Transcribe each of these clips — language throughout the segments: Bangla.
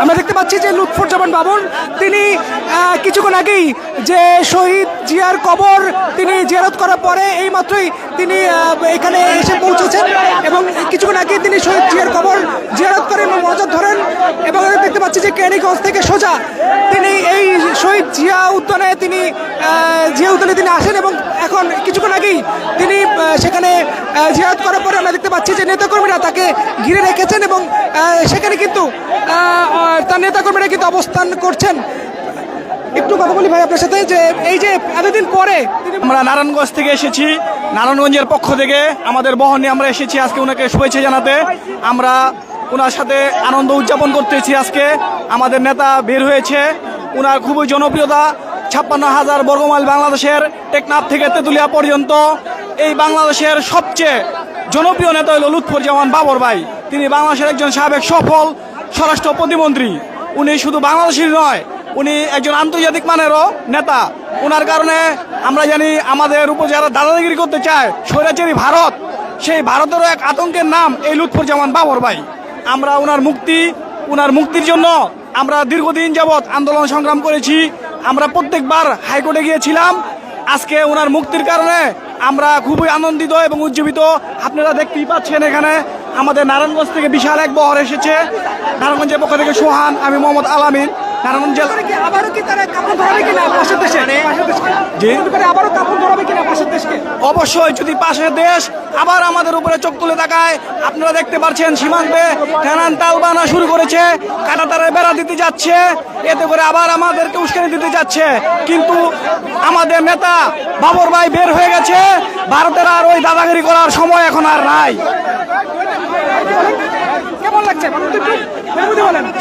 আমরা দেখতে পাচ্ছি যে লুৎফুজ্জামান বাবন, তিনি কিছুক্ষণ আগেই যে শহীদ জিয়ার কবর তিনি জেরত করার পরে এই মাত্রই তিনি এখানে এসে পৌঁছেছেন এবং কিছুক্ষণ আগেই তিনি শহীদ জিয়ার কবর জেরত করে এবং মজার ধরেন এবং দেখতে পাচ্ছি যে কেরানীগঞ্জ থেকে সোজা। তিনি এই শহীদ জিয়া উদ্যানে তিনি জিয়া উদ্যানে তিনি আসেন এবং এখন কিছুক্ষণ আগেই তিনি সেখানে আহ, জিয়ারত করার পরে আমরা দেখতে পাচ্ছি যে নেতাকর্মীরা তাকে ঘিরে রেখেছেন এবং সেখানে কিন্তু তার নেতাকর্মীরা কিন্তু অবস্থান করছেন। একটু কথা বলি ভাই আপনার সাথে যে এই যে এতদিন পরে আমরা নারায়ণগঞ্জ থেকে এসেছি নারায়ণগঞ্জের পক্ষ থেকে আমাদের বহনে আমরা এসেছি। আজকে ওনাকে শুভেচ্ছা জানাতে আমরা ওনার সাথে আনন্দ উদযাপন করতেছি আজকে। আমাদের নেতা বের হয়েছে। ওনার খুবই জনপ্রিয়তা, ছাপ্পান্ন হাজার বর্গমাইল বাংলাদেশের টেকনাফ থেকে তেঁতুলিয়া পর্যন্ত। এই বাংলাদেশের সবচেয়ে জনপ্রিয় নেতা হল লুৎফুজ্জামান বাবর ভাই। তিনি বাংলাদেশের একজন সাবেক সফল স্বরাষ্ট্র প্রতিমন্ত্রী। উনি শুধু বাংলাদেশের নয়, উনি একজন আন্তর্জাতিক মানেরও নেতা। ওনার কারণে আমরা জানি আমাদের উপর যারা দাদাগিরি করতে চায়, স্বৈরাচারী ভারত, সেই ভারতেরও এক আতঙ্কের নাম এই লুৎফুজ্জামান বাবর ভাই। আমরা ওনার মুক্তি ওনার মুক্তির জন্য আমরা দীর্ঘদিন যাবৎ আন্দোলন সংগ্রাম করেছি। আমরা প্রত্যেকবার হাইকোর্টে গিয়েছিলাম। আজকে ওনার মুক্তির কারণে আমরা খুবই আনন্দিত এবং উজ্জীবিত। আপনারা দেখতেই পাচ্ছেন এখানে আমাদের নারায়ণগঞ্জ থেকে বিশাল এক বহর এসেছে। নারায়ণগঞ্জের পক্ষ থেকে সোহান আমি মোহাম্মদ আলামিন নারায়ণগঞ্জ জেলা আবারও কি তারা কাপড় ধরাবে কিনা? পাশের দেশে। অবশ্যই যদি পাশের দেশ আবার আমাদের উপরে চোখ তুলে তাকায় আপনারা দেখতে পাচ্ছেন সীমান্তে টানান তাল বানা শুরু করেছে কাটাতারে বেড়া দিতে যাচ্ছে এতে করে আবার আমাদেরকে উস্কানি দিতে যাচ্ছে। কিন্তু আমাদের নেতা বাবর ভাই বের হয়ে গেছে ভারতের আর ওই দাদাগিরি করার সময় এখন আর নাই। কেমন লাগছে?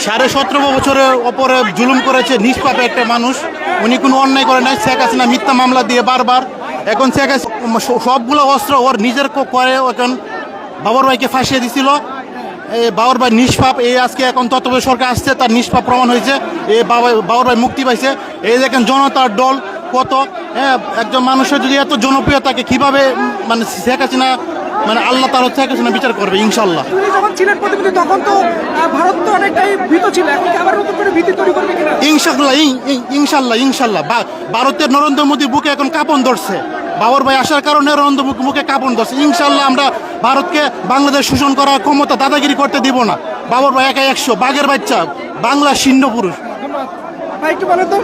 সাড়ে সতেরো বছরের ওপরে জুলুম করেছে, নিষ্পাপ একটা মানুষ। উনি কোনো অন্যায় করে নাই, শেখ হাসিনা মিথ্যা মামলা দিয়ে বারবার। এখন শেখ সবগুলো অস্ত্র ওর নিজের করে এখন বাবর ভাইকে ফাঁসিয়ে দিছিল। এই বাবর ভাই নিষ্পাপ এই আজকে এখন তত্ত্বাবধায়ক সরকার আসছে, তার নিষ্পাপ প্রমাণ হয়েছে। এই বাবা বাবর ভাই মুক্তি পাইছে। এই দেখেন জনতার দল কত হ্যাঁ একজন মানুষের যদি এত জনপ্রিয় থাকে কীভাবে মানে শেখ হাসিনা মানে আল্লাহ তার শেখ হাসিনা বিচার করবে ইনশাল্লাহ তিনি যখন ছিলেন প্রতিনিধি তখন তো ভারত তো অনেকটাই ভীত ছিল। এখন আবার নতুন করে ভীতি তৈরি করবে কিনা? ইনশাল্লাহ ইন- ইন- ইনশাল্লাহ ইনশাল্লাহ ভারতের নরেন্দ্র মোদীর বুকে এখন কাপন ধরছে। বাবর ভাই আসার কারণে নরেন্দ্র বুকে কাপন ধরছে। ইনশাল্লাহ আমরা ভারতকে বাংলাদেশ শোষণ করার ক্ষমতা দাদাগিরি করতে দিব না। বাবর ভাই একা একশো বাঘের বাচ্চা বাংলা সিন্ধ পুরুষ। ভাই একটু বলেন তো।